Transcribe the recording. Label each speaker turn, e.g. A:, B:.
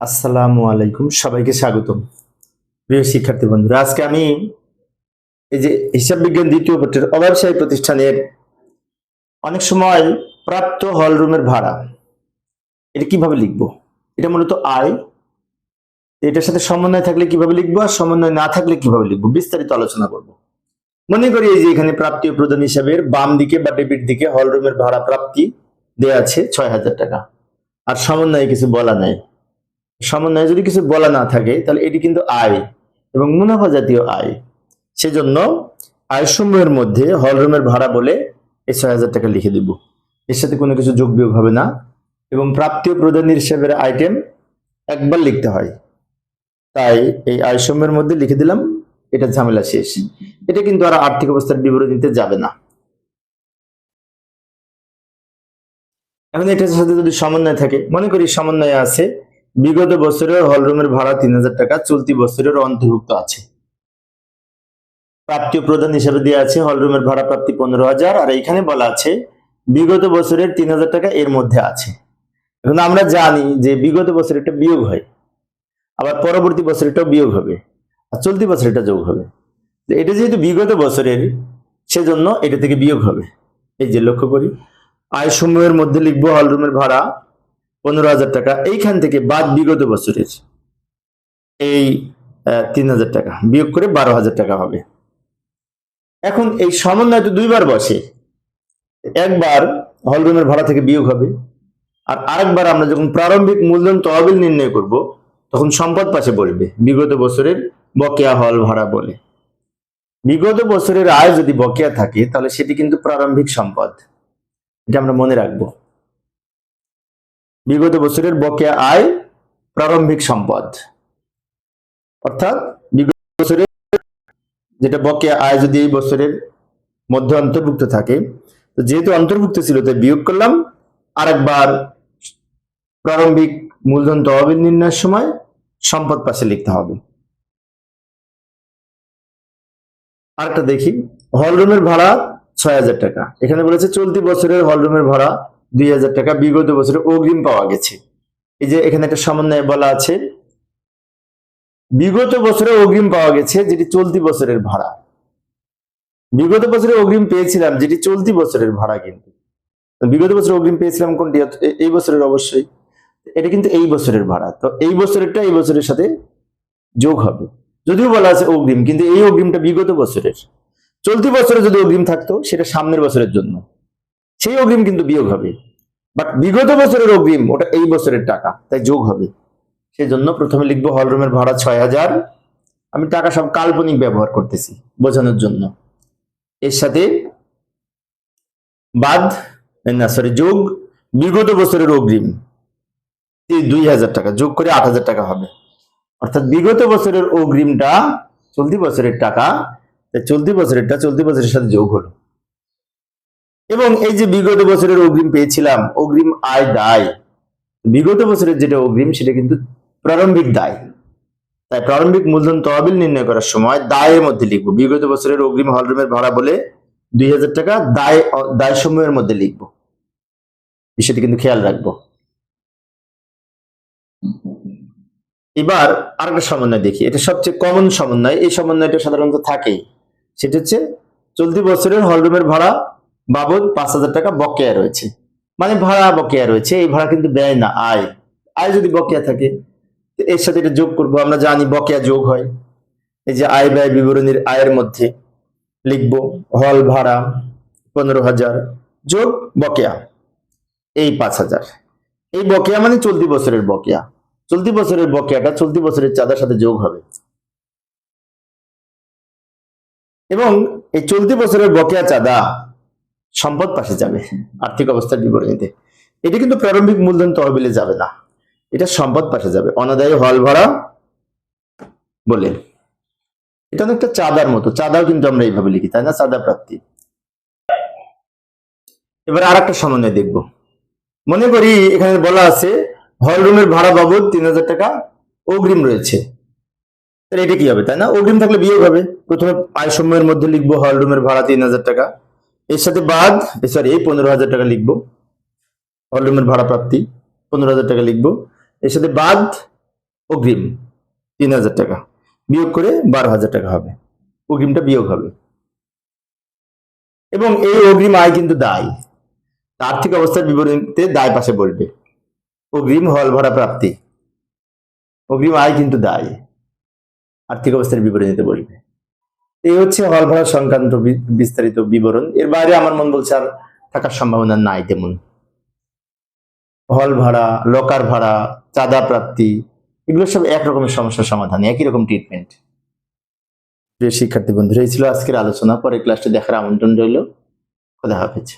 A: আসসালামু আলাইকুম, সবাইকে স্বাগতম। প্রিয় শিক্ষার্থী বন্ধুরা, আজকে আমি এই যে হিসাব বিজ্ঞান দ্বিতীয় পত্রের অব্যবসায়ী প্রতিষ্ঠানের অনেক সময় প্রাপ্ত হল রুমের ভাড়া, এটা কীভাবে লিখব? এটা মূলত আয়, এটার সাথে সমন্বয় থাকলে কীভাবে লিখব আর সমন্বয় না থাকলে কীভাবে লিখব? বিস্তারিত আলোচনা করব। মনে করি এই যে এখানে প্রাপ্তি প্রদান হিসাবের বাম দিকে বা ডেবিট দিকে হল রুমের ভাড়া প্রাপ্তি দেয়া আছে ছয় হাজার টাকা, আর সমন্বয়ে কিছু বলা নাই। সমন্বয়ে যদি কিছু বলা না থাকে, তাহলে এটি কিন্তু আয় এবং মুনাফা জাতীয় আয় সেজন্য আয় সমূহের মধ্যে হল রুমের ভাড়া বলে এই ছয় হাজার টাকা লিখে দিব। এর সাথে কোনো কিছু যোগ বিয়োগ হবে না এবং প্রাপ্তি ও প্রদান হিসেবের আইটেম একবার লিখতে হয়। তাই এই আয় সমূহের মধ্যে লিখে দিলাম, এটা ঝামেলা শেষ। এটা কিন্তু আর আর্থিক অবস্থার বিবরণীতে যাবে না। এখন এটার সাথে যদি সমন্বয় থাকে, মনে করি সমন্বয় আছে বিগত বছরের হলরুমের ভাড়া তিন হাজার টাকা, চলতি বছরের অন্তর্ভুক্ত আছে। প্রাপ্তি প্রধান হিসাবে দেওয়া আছে হলরুমের ভাড়া প্রাপ্তি পনেরো হাজার, আর এখানে বলা আছে বিগত বছরের তিন হাজার টাকা এর মধ্যে আছে। এখন আমরা জানি যে বিগত বছর একটা বিয়োগ হয়, আবার পরবর্তী বছর এটাও বিয়োগ হবে, আর চলতি বছর এটা যোগ হবে। এটা যেহেতু বিগত বছরের, সেজন্য এটা থেকে বিয়োগ হবে। এই যে লক্ষ্য করি আয় সমূহের মধ্যে লিখব হলরুমের ভাড়া পনেরো হাজার টাকা। এইখান থেকে বাদ বিগত বছরের এই তিন হাজার টাকা। বিয়োগ করে বারো হাজার টাকা হবে। এখন এই সমন্বয় তো দুইবার বসে। একবার হলরুমের ভাড়া থেকে বিয়োগ হবে আর আরেকবার আমরা যখন প্রারম্ভিক মূলধন তহবিল নির্ণয় করব, তখন সম্পদ পাশে বলবে, বিগত বছরের বকেয়া হল ভাড়া বলে। বিগত বছরের আয় যদি বকেয়া থাকে, তাহলে সেটি কিন্তু প্রারম্ভিক সম্পদ। এটা আমরা মনে রাখব। বিগত বছরের বকেয়া আয় প্রারম্ভিক সম্পদ। অর্থাৎ বিগত বছরের যেটা বকেয়া আয় যদি এই বছরের মধ্যে অন্তর্ভুক্ত থাকে, তো যেহেতু অন্তর্ভুক্ত ছিল, তাই বিয়োগ করলাম। আরেকবার প্রারম্ভিক মূলধন তহবিল নির্ণয়ের সময়, সম্পদ পাশে লিখতে হবে। আরেকটা দেখি, হলরুমের ভাড়া ছয় হাজার টাকা। এখানে বলেছে, চলতি বছরের হলরুমের ভাড়া দুই হাজার টাকা বিগত বছরে অগ্রিম পাওয়া গেছে। এই যে এখানে একটা সমন্বয় বলা আছে। বিগত বছরে অগ্রিম পাওয়া গেছে যেটি চলতি বছরের ভাড়া। বিগত বছরে অগ্রিম পেয়েছিলাম যেটি চলতি বছরের ভাড়া কিন্তু। বিগত বছরে অগ্রিম পেয়েছিলাম কোনটি? এই বছরের অবশ্যই। এটা কিন্তু এই বছরের ভাড়া। তো এই বছরেরটা এই বছরের সাথে যোগ হবে। যদিও বলা আছে অগ্রিম, কিন্তু এই অগ্রিমটা বিগত বছরের। চলতি বছরে যদি অগ্রিম থাকতো, সেটা সামনের বছরের জন্য। সেই অগ্রিম কিন্তু বিয়োগ হবে। বাট বিগত বছরের অগ্রিম, ওটা এই বছরের টাকা, তাই যোগ হবে। সেই জন্য প্রথমে লিখব হলরুমের ভাড়া ছয় হাজার। আমি টাকা সব কাল্পনিক ব্যবহার করতেছি, বোঝানোর জন্য। এর সাথে বাদ না সরি যোগ, বিগত বছরের অগ্রিম দুই হাজার টাকা, যোগ করে আট হাজার টাকা হবে। অর্থাৎ বিগত বছরের অগ্রিমটা চলতি বছরের টাকা চলতি বছরেরটা চলতি বছরের সাথে যোগ হলো। এবং এই যে বিগত বছরের অগ্রিম পেয়েছিলাম, অগ্রিম আয় দায়। বিগত বছরের যেটা অগ্রিম, সেটা কিন্তু প্রারম্ভিক দায়। তাই প্রারম্ভিক মূলধন তহবিল নির্ণয় করার সময় দায়ের মধ্যে লিখব। বিগত বছরের অগ্রিম হলরুমের ভাড়া বলে দুই হাজার টাকা দায় দায় সমূহের মধ্যে লিখব। বিষয়টি কিন্তু খেয়াল রাখব। এবার আরেকটা সমন্বয় দেখি। এটা সবচেয়ে কমন সমন্বয়। এই সমন্বয়টা সাধারণত থাকেই। সেটা হচ্ছে চলতি বছরের হলরুমের ভাড়া বাবদ পাঁচ হাজার টাকা বকেয়া রয়েছে। মানে ভাড়া বকেয়া রয়েছে, এই ভাড়া কিন্তু ব্যয় না আয়। আয় যদি বকেয়া থাকে এর সাথে এটা যোগ করব। আমরা জানি বকেয়া যোগ হয়। এই যে আয় ব্যয় বিবরণীর আয়ের মধ্যে লিখব, হল ভাড়া পনেরো হাজার যোগ বকেয়া, এই পাঁচ হাজার। এই বকেয়া মানে চলতি বছরের বকেয়া। চলতি বছরের বকেয়াটা চলতি বছরের চাঁদার সাথে যোগ হবে। এবং এই চলতি বছরের বকেয়া চাঁদা সম্পদ পাশে যাবে, আর্থিক অবস্থার বিবরণীতে এটি কিন্তু প্রারম্ভিক মূলধন তহবিলে যাবে না। এটা সম্পদ পাশে যাবে। অনাদায়ী হল ভাড়া বলে। এটা অনেকটা চাঁদার মতো। চাঁদাও কিন্তু আমরা এইভাবে লিখি, তাই না? চাঁদা প্রাপ্তি। এবার আর একটা সমন্বয় দেখব। মনে করি এখানে বলা আছে, হল রুমের ভাড়া বাবদ তিন হাজার টাকা অগ্রিম রয়েছে। এটা কি হবে, তাই না? অগ্রিম থাকলে বিয়োগ হবে। প্রথমে আয় সময়ের মধ্যে লিখব হল রুমের ভাড়া তিন হাজার টাকা। এর সাথে বাদ সরি এই পনেরো হাজার টাকা লিখব। হল রুমের ভাড়া প্রাপ্তি, পনেরো হাজার টাকা লিখব। এর সাথে বাদ, অগ্রিম, তিন হাজার টাকা। বিয়োগ করে বারো হাজার টাকা হবে। অগ্রিমটা বিয়োগ হবে। এবং এই অগ্রিম আয় কিন্তু দায়। আর্থিক অবস্থার বিবরণীতে দায় পাশে বলবে। অগ্রিম হল ভাড়া প্রাপ্তি। অগ্রিম আয় কিন্তু দায়। আর্থিক অবস্থার বিবরণীতে বলবে। এই হচ্ছে হল ভাড়া সংক্রান্ত বিস্তারিত বিবরণ। এর বাইরে আমার মন বলছে আর থাকার সম্ভাবনা নাই তেমন। হল ভাড়া লকার ভাড়া, চাঁদা প্রাপ্তি, এগুলো সব একরকমের সমস্যার সমাধান, একই রকম ট্রিটমেন্ট প্রিয় শিক্ষার্থী বন্ধুরা, এই ছিল আজকের আলোচনা। পরে ক্লাসটি দেখার আমন্ত্রণ রইল। খোদা হাফেজ।